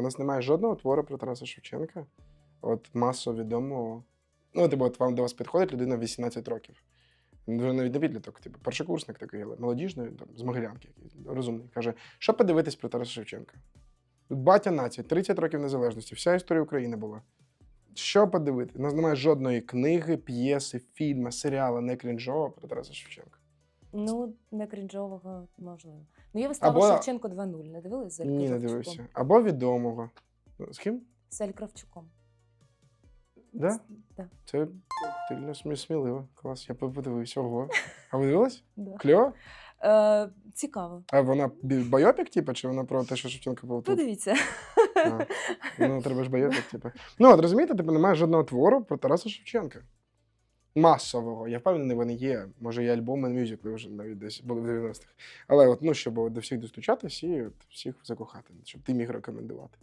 У нас немає жодного твору про Тараса Шевченка, от масово відомого. Ну, типу, от вам до вас підходить людина 18 років. Вже навіть не підліток, типу, першокурсник такий, але молодіжний, там, з Могилянки, розумний. Каже, що подивитись про Тараса Шевченка? Батя нації, 30 років незалежності, вся історія України була. Що подивити? У нас немає жодної книги, п'єси, фільму, серіалу, не крінжового про Тараса Шевченка. Ну, не крінжового, можливо. Ну, є вистава Або- Шевченко 2.0. Не дивились з Ель Ні, не Кравчуком? дивився. Або відомого. З ким? З Ель Кравчуком. Да? З- Да, Це тильно смі- сміливо. Клас, я подивився. Ого. А ви дивилась? да. Кльово? Е, цікаво. А вона бі- байопік, типу, чи вона про те, що Шевченко був тут? Подивіться. А, Ну, треба ж байопік, типу. Ну, от розумієте, типу, немає жодного твору про Тараса Шевченка. Масового. Я впевнений, вони є. Може, є альбоми, мюзикли вже навіть десь були в 90-х. Але от, ну, щоб до всіх достучатись і от, всіх закохати, щоб ти міг рекомендувати.